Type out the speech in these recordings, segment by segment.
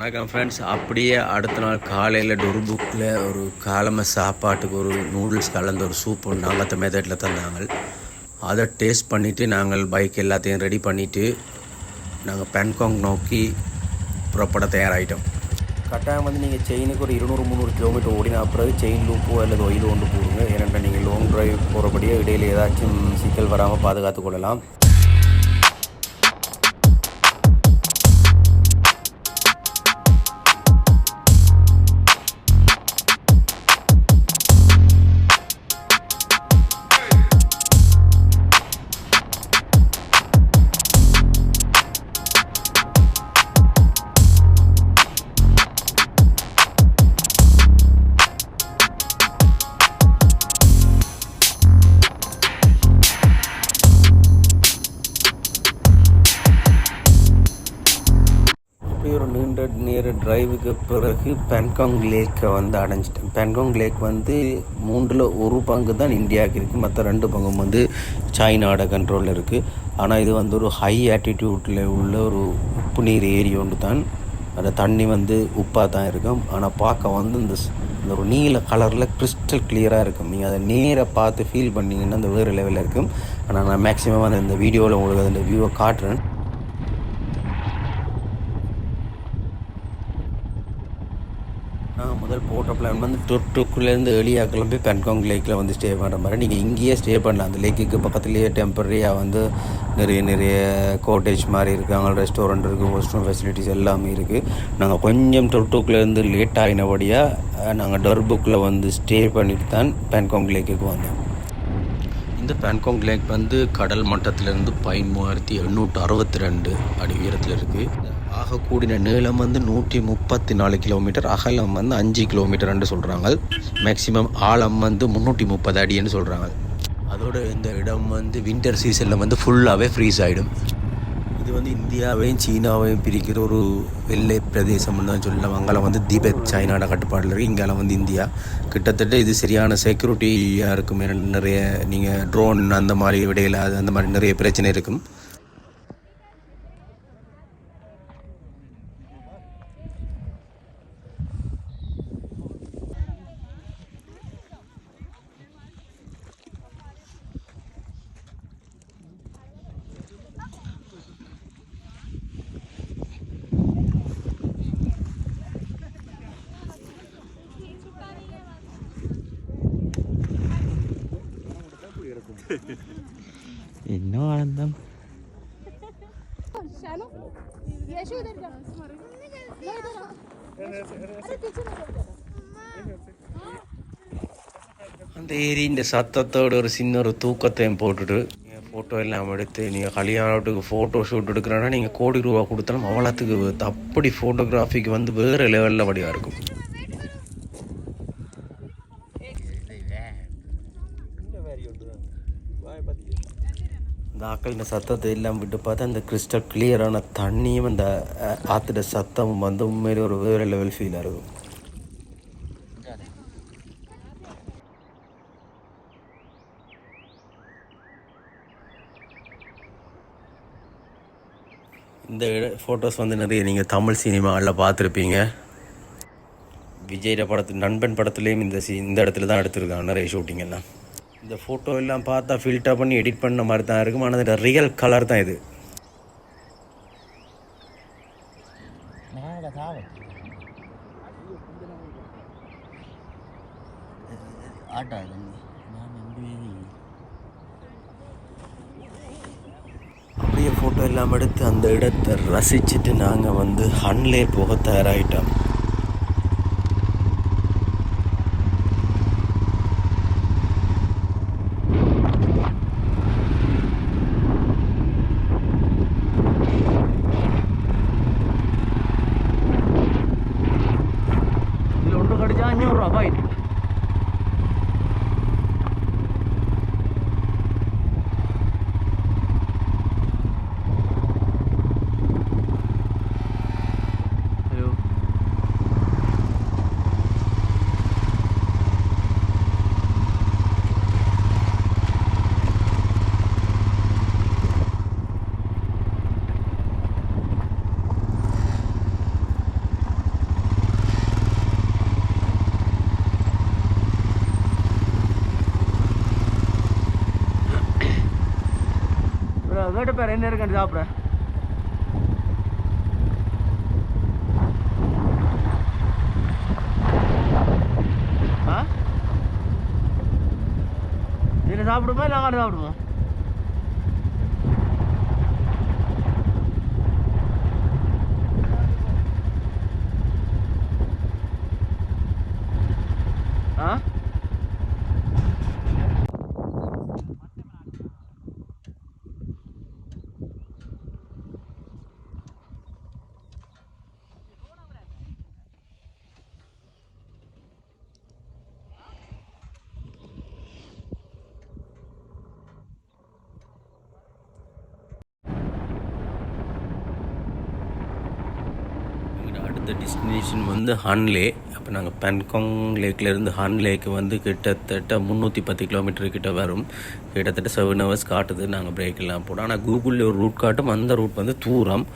வணக்கம் ஃப்ரெண்ட்ஸ் அப்படியே அடுத்த நாள் காலையில் டொருபுக்கில் ஒரு காலமை சாப்பாட்டுக்கு ஒரு நூடுல்ஸ் கலந்த ஒரு சூப் ஒன்று நாங்கள் மெத்தடில் தந்தாங்க. அதை டேஸ்ட் பண்ணிவிட்டு நாங்கள் பைக் எல்லாத்தையும் ரெடி பண்ணிவிட்டு நாங்கள் பேங்காங் நோக்கி புறப்பட தயாராகிட்டோம் கட்டாயம் வந்து நீங்கள் செயினுக்கு ஒரு இருநூறு முந்நூறு கிலோமீட்டர் ஓடினா பிறகு செயின் லூப்போ அல்லது ஒயில் ஒன்று போடுங்க. ஏனென்றால் நீங்கள் லாங் ட்ரைவ் போகிறபடியே இடையில் ஏதாச்சும் சிக்கல் வராமல் பாதுகாத்து கொள்ளலாம். பிறகு பேங்காங் லேக்கை வந்து அடைஞ்சிட்டேன். பேங்காங் லேக் வந்து மூன்றில் ஒரு பங்கு தான் இந்தியாவுக்கு இருக்குது மற்ற ரெண்டு பங்கும் வந்து சைனாவோட கண்ட்ரோலில் இருக்குது ஆனால் இது வந்து ஒரு ஹை ஆட்டிடியூட்டில் உள்ள ஒரு உப்பு நீர் ஏரி ஒன்று தான். அந்த தண்ணி வந்து உப்பாக தான் இருக்கும். ஆனால் பார்க்க வந்து இந்த இந்த ஒரு நீல கலரில் கிறிஸ்டல் கிளியராக இருக்கும். நீங்கள் அதை நேராக பார்த்து ஃபீல் பண்ணிங்கன்னா அந்த வேறு லெவலில் இருக்கும். ஆனால் நான் மேக்ஸிமம் அந்த இந்த வீடியோவில் உங்களுக்கு அந்த வியூவை காட்டுறேன் நான் முதல் போட்ட பிளான் வந்து டொர்டுக்குலேருந்து ஏர்லியாக கிளம்பி பென்காங் லேக்கில் வந்து ஸ்டே பண்ணுற மாதிரி. நீங்கள் இங்கேயே ஸ்டே பண்ணலாம். அந்த லேக்குக்கு பக்கத்துலேயே டெம்பரரியாக வந்து நிறைய நிறைய கோட்டேஜ் மாதிரி இருக்குது அங்கே ரெஸ்டாரண்ட் இருக்குது வாஷ்ரூம் ஃபெசிலிட்டிஸ் எல்லாமே இருக்குது நாங்கள் கொஞ்சம் டொர்டுக்குலேருந்து லேட் ஆகினபடியாக நாங்கள் டர்புக்கில் வந்து ஸ்டே பண்ணிட்டு தான் பென்காங் லேக்குக்கு வந்தோம். இந்த பேங்காங் லேக் வந்து கடல் மட்டத்திலிருந்து பதிமூவாயிரத்தி எண்ணூற்றி அறுபத்தி ரெண்டு அடி உயரத்தில் இருக்குது ஆக கூடின நீளம் வந்து நூற்றி முப்பத்தி நாலு கிலோமீட்டர் அகலம் வந்து அஞ்சு கிலோமீட்டர்னு சொல்கிறாங்க மேக்ஸிமம் ஆழம் வந்து முந்நூற்றி முப்பது அடின்னு சொல்கிறாங்க அதோட இந்த இடம் வந்து வின்டர் சீசனில் வந்து ஃபுல்லாகவே ஃப்ரீஸ் ஆகிடும் இது வந்து இந்தியாவையும் சீனாவையும் பிரிக்கிற ஒரு வெள்ளை பிரதேசம்னு தான் சொல்லலாம் அங்கெல்லாம் வந்து திபெத் சைனாட கட்டுப்பாட்டில் இருக்குது இங்கெல்லாம் வந்து இந்தியா. கிட்டத்தட்ட இது சரியான செக்யூரிட்டியாக இருக்கும். நிறைய நீங்கள் ட்ரோன் அந்த மாதிரி விடையில் அது அந்த மாதிரி நிறைய பிரச்சனை இருக்கும். എന്നെ ആനന്ദം அந்த ஏரியின் சத்தத்தோடு ஒரு சின்ன ஒரு தூக்கத்தையும் போட்டுட்டு ஃபோட்டோ எல்லாம் எடுத்து நீங்கள் கல்யாணத்துக்கு ஃபோட்டோ ஷூட் எடுக்கிறேன்னா நீங்கள் கோடி ரூபா கொடுத்தாலும் அவ்வளோத்துக்கு அப்படி ஃபோட்டோகிராஃபிக்கு வந்து வேறு லெவலில் வடிவாக இருக்கும் இந்த ஆக்களின் சத்தத்தை எல்லாம் விட்டு பார்த்தா அந்த கிறிஸ்டல் கிளியரான தண்ணியும் அந்த அஹ், சத்தமும் வந்து உண்மையிலே ஒரு வேறு லெவல் ஃபீலாக இருக்கும் இந்த ஃபோட்டோஸ் வந்து நிறைய நீங்கள் தமிழ் சினிமாவில் பார்த்துருப்பீங்க. விஜயோட படத்து நண்பன் படத்துலேயும் இந்த சி இந்த இடத்துல தான் எடுத்திருக்காங்க நிறைய ஷூட்டிங் எல்லாம். இந்த ஃபோட்டோ எல்லாம் பார்த்தா ஃபில்டர் பண்ணி எடிட் பண்ண மாதிரி தான் இருக்கும். ஆனால் இந்த ரியல் கலர் தான் இது. அப்படியே ஃபோட்டோ எல்லாம் எடுத்து அந்த இடத்தை ரசிச்சுட்டு நாங்கள் வந்து ஹன்லே போக தயாராகிட்டோம் கேட்டு பேர் என்ன இருக்குன்னு சாப்பிட. ஆ? இதில் சாப்பிடுமா இல்லை அங்கே சாப்பிடுமா ஆ எங்களோட அடுத்த டெஸ்டினேஷன் வந்து ஹான்லே அப்போ நாங்கள் பேன்காங் லேக்லேருந்து ஹான் லேக்கு வந்து கிட்டத்தட்ட முந்நூற்றி பத்து கிலோமீட்டர் கிட்ட வரும். கிட்டத்தட்ட செவன் ஹவர்ஸ் காட்டுது. நாங்கள் பிரேக் எல்லாம் ஆனால் கூகுளில் ஒரு ரூட் காட்டும். அந்த ரூட் வந்து தூரம்.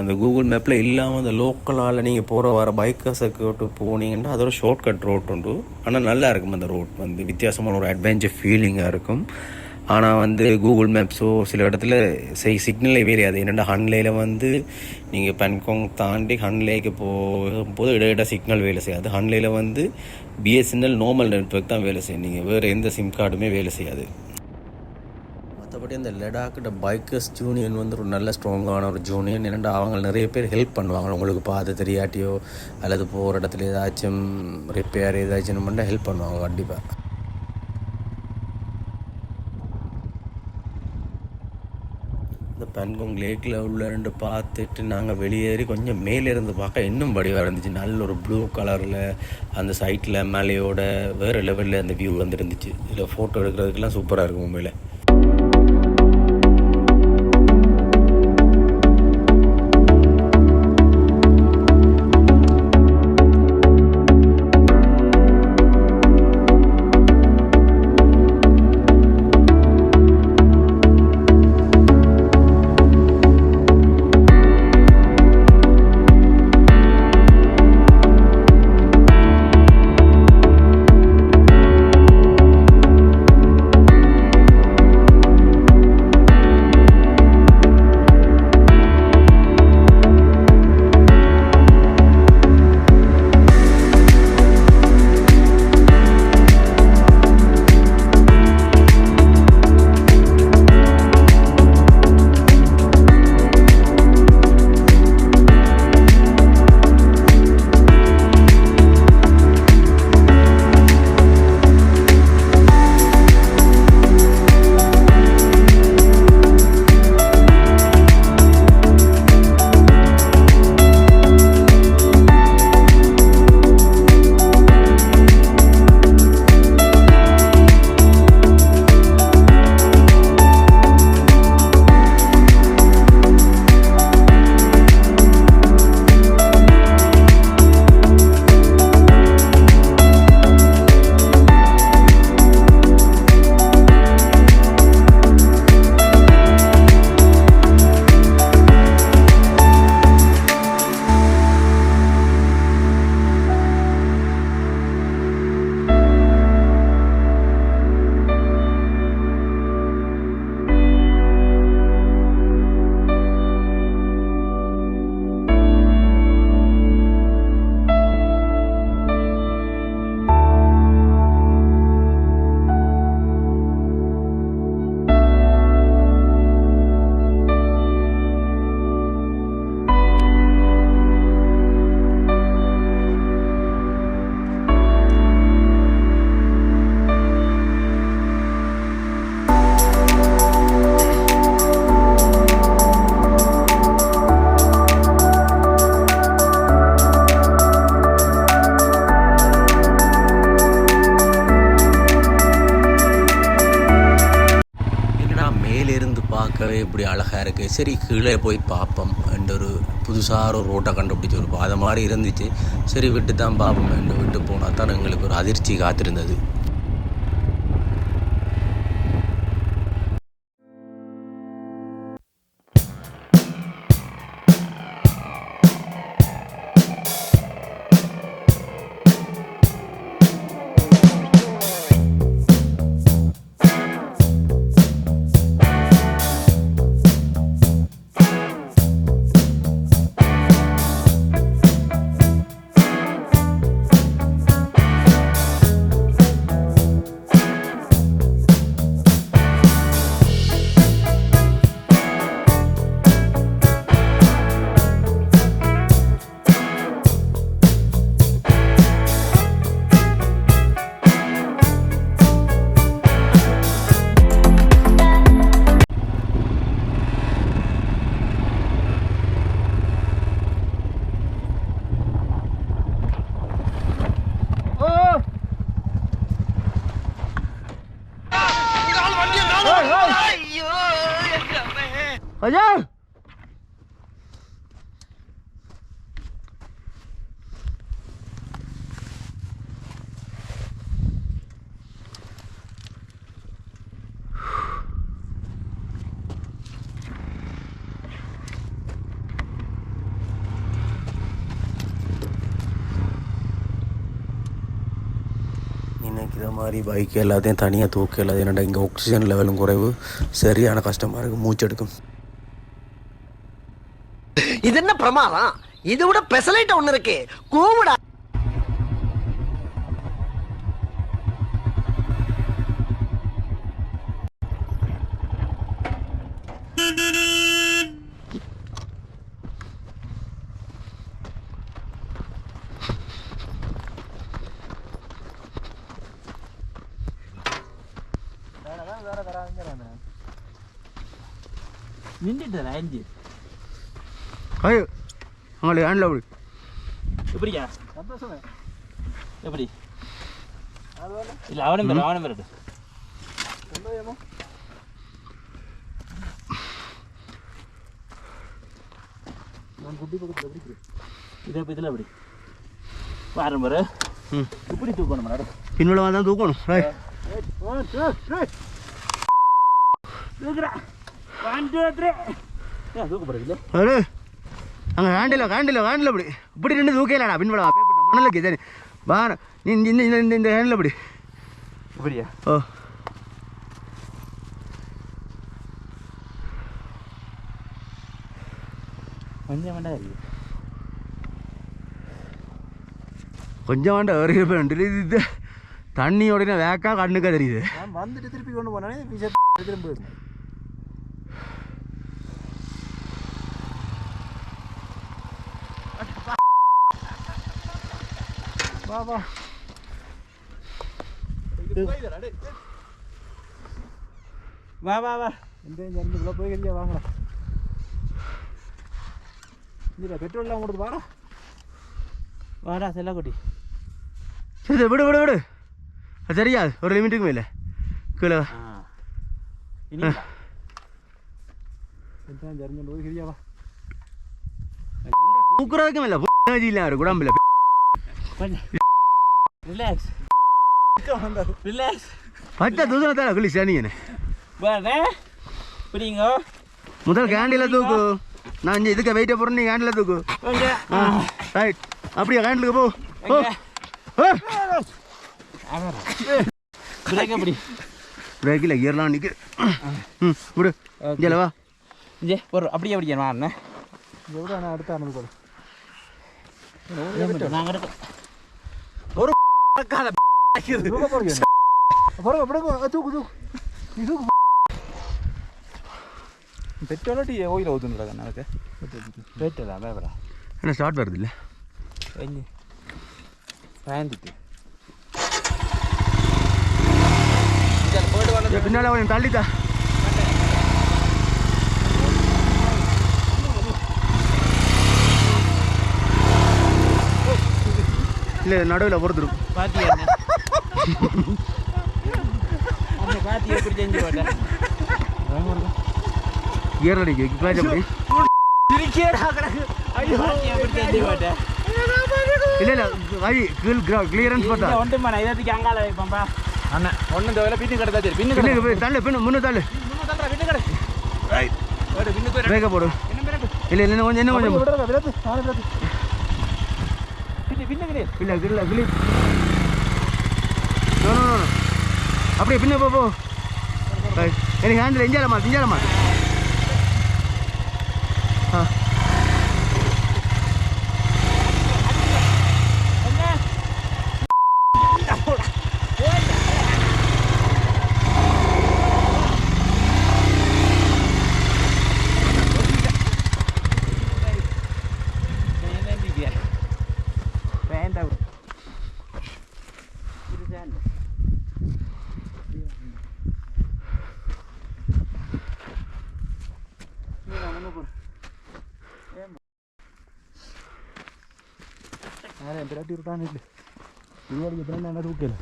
அந்த கூகுள் மேப்பில் இல்லாமல் அந்த லோக்கலால் நீங்கள் போகிற வர பைக்கர்ஸுக்கு விட்டு போனீங்கன்னா அது ஒரு ஷார்ட் கட் ரோட் உண்டு. ஆனால் நல்லா இருக்கும் அந்த ரோட் வந்து. வித்தியாசமான ஒரு அட்வென்ச்சர் ஃபீலிங்காக இருக்கும். ஆனால் வந்து கூகுள் மேப்ஸோ சில இடத்துல செய் சிக்னலே வேலையாது என்னென்னா ஹன்லேயில் வந்து நீங்கள் பென்காங் தாண்டி ஹன்லேக்கு போகும்போது இட இட சிக்னல் வேலை செய்யாது. ஹன்லேயில் வந்து பிஎஸ்என்எல் நார்மல் நெட்ஒர்க் தான் வேலை செய்யும். நீங்கள் வேறு எந்த சிம் கார்டுமே வேலை செய்யாது. மற்றபடி அந்த லடாக்கிட்ட பைக்கர்ஸ் ஜூனியன் வந்து ஒரு நல்ல ஸ்ட்ராங்கான ஒரு ஜூனியன் என்னென்னா அவங்க நிறைய பேர் ஹெல்ப் பண்ணுவாங்க. உங்களுக்கு பார்த்து தெரியாட்டியோ அல்லது போகிற இடத்துல ஏதாச்சும் ரிப்பேர் ஏதாச்சும் பண்ணால் ஹெல்ப் பண்ணுவாங்க கண்டிப்பாக இந்த பன்கோங் லேக்கில் உள்ள ரெண்டு பார்த்துட்டு நாங்கள் வெளியேறி கொஞ்சம் மேலே இருந்து பார்க்க இன்னும் வடிவாக இருந்துச்சு. நல்ல ஒரு ப்ளூ கலரில் அந்த சைட்டில் மலையோட வேறு லெவலில் அந்த வியூ வந்துருந்துச்சு இதில் ஃபோட்டோ எடுக்கிறதுக்கெல்லாம் சூப்பராக இருக்கும் உண்மையில். இருக்குது சரி கீழே போய் பார்ப்போம் என்ற ஒரு புதுசாக ஒரு ரோட்டை கண்டுபிடிச்சி ஒரு பாதை மாதிரி இருந்துச்சு. சரி விட்டு தான் பார்ப்போம் என்று விட்டு போனால் தான் எங்களுக்கு ஒரு அதிர்ச்சி காத்திருந்தது. ஐயா நினைக்கிற மாதிரி பைக் எல்லாத்தையும் தனியாக தூக்க எல்லாத்தையும் என்னடா இங்கே ஆக்சிஜன் லெவலும் குறைவு? சரியான கஷ்டமாக இருக்குது மூச்செடுக்கும் இது என்ன பிரமாதம்? இதை விட பெசலைட் ஒண்ணு இருக்கு. கூவுடா. நின்றுட்டு அஞ்சு ஐயோ அவங்களே ஹேண்டில் அப்படி எப்படியா எப்படி? இல்லை அவனும் பெரு அவனும் பெருட்டு இது இதில் எப்படி பாரு பாரு ம். இப்படி தூக்கணும் மேடம். பின்னோட வந்தால் தூக்கணும். ரைட் தூக்குறா அங்கே ஹேண்டில் ஹேண்டில் ஹேண்டில் அப்படி இப்படி ரெண்டு தூக்கலாடா பின்படா பேப்பட்ட மணலுக்கு சரி. வா நீ இந்த இந்த இந்த ஹேண்டில் அப்படி இப்படியா? ஓ. கொஞ்சம் வேண்டாம் கொஞ்சம் வேண்டாம் ஒரு ரெண்டு இது. தண்ணியோட வேக்கா கண்ணுக்கா தெரியுது. வந்துட்டு திருப்பி கொண்டு போனானே திரும்ப வா வா வா வா இந்த இந்த போய் கழியா வாங்கலாம் இல்லை பெட்ரோல்லாம் கொடுத்து வாடா வாடா செல்லக்குட்டி சரி விடு விடு விடு அது தெரியாது ஒரு லிமிட்டுக்கு மேலே கீழே தூக்குறதுக்கும் இல்லை இல்லை அவர் கொஞ்சம் ரிலாக்ஸ் ரிலாக்ஸ் பச்சை தூசணத்தால குளி சனியனே புரியுங்க? முதல் கேண்டில் தூக்கு. நான் இங்கே இதுக்கு வெயிட்டை போகிறேன் நீ கேண்டில் தூக்கு. ரைட் அப்படியே கேண்டிலுக்கு போ. பிரேக் எப்படி பிரேக்கில் கியர்லாம் நிற்கு ம் விடு. இங்கே வா. இங்கே ஒரு அப்படியே அப்படியே வாண்ணே எவ்வளோ நான் அடுத்த அனுப்பி போடு. நாங்கள் எடுக்க கால பெட்ரோல் டீ ஓயில் ஊத்துன்றா கண்ணாக்கு பெட்ரோலா பேப்பரா என்ன ஸ்டார்ட் வருது இல்லை எங்கே பயந்துட்டு பின்னால் கொஞ்சம் தள்ளித்தா இல்லை நடுவில் பொறுத்துரும் பாத்தியா அந்த பாத்தி எப்படி செஞ்சு போட்டேன் அடிக்கு அப்படி இல்லை இல்லை வழி கீழ் கிளியரன்ஸ் பார்த்தா ஒன்றுமா நான் இதற்கு அங்கால வைப்பேன்ப்பா அண்ணா தேவையில்ல பின்னு கிடந்தா சரி பின்னு போய் தள்ளு பின்னு முன்னு தள்ளு. பின்னு போடு. என்ன இல்லை இல்லை கொஞ்சம் விடாத விடாது நானே விடாது பின்னு பின்னு கிடையாது இல்லை இல்லை கிளி அப்படியே பின்ன போ எனக்கு ஹேண்டில் இஞ்சாலம்மா இஞ்சாலம்மா ஆ வேண்டாம் யாரும் என் பிராட்டி விட்டான்னு இல்லை இதுவாடி எத்தனை என்ன தூக்கல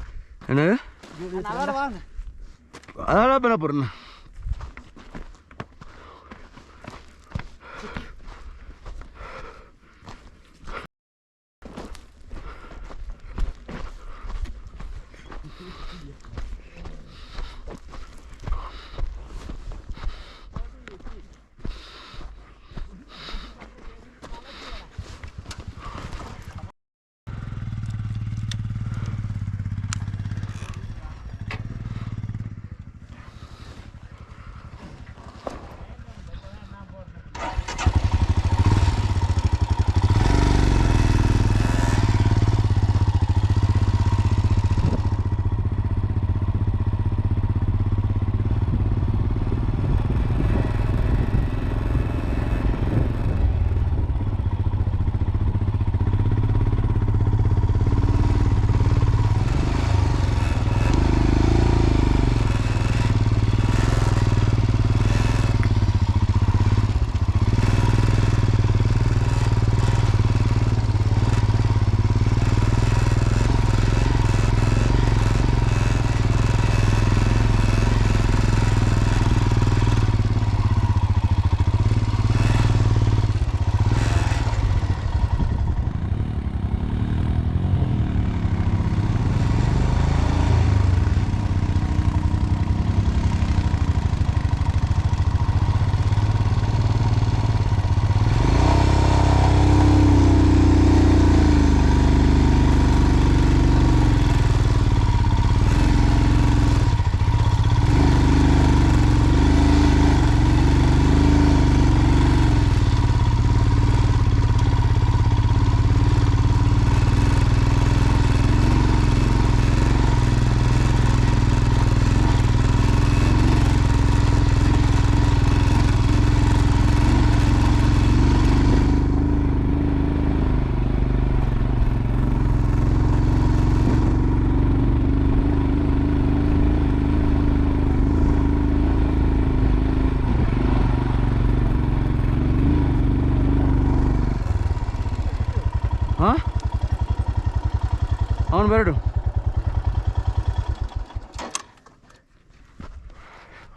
அவன் బెరడు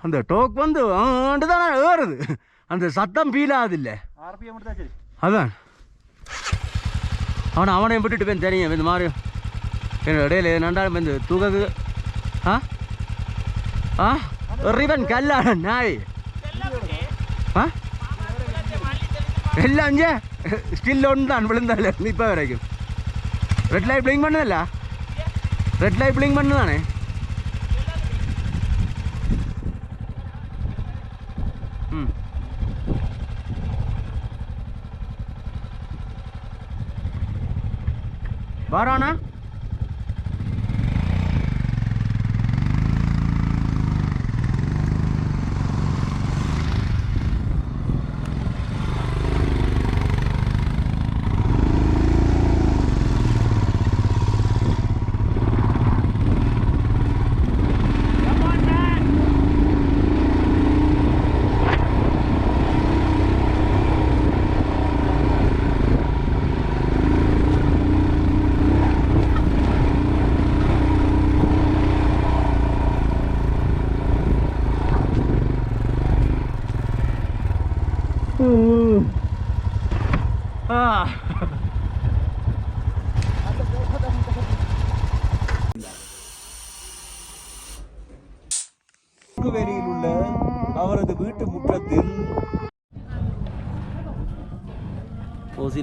அந்த டோக் வந்து ஆண்டு தானே ஏறுது. அந்த சத்தம் ஃபீல் ஆகுதில்ல அதான். அவனை அவனையும் விட்டுட்டு போய் தெரியும் இந்த மாதிரி என்னோட இடையில நண்டாலும் இந்த துககு. ஆ? ஆ? ரிவன் கல்லாடன் நாய். ஆ? எல்லாம் സ്റ്റില്ല ഉണ്ടാണ് വിളുന്നല്ലേ ഇപ്പോൾ വരയ്ക്കും റെഡ് ലൈറ്റ് ബ്ലിങ്ക് മണ്ണല്ല റെഡ് ലൈറ്റ് ബ്ലിങ്ക് മണ്ണെന്നാണേ ബാറാണോ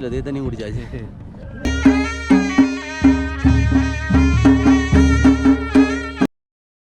இல்லை தே தண்ணி குடிச்சாச்சு.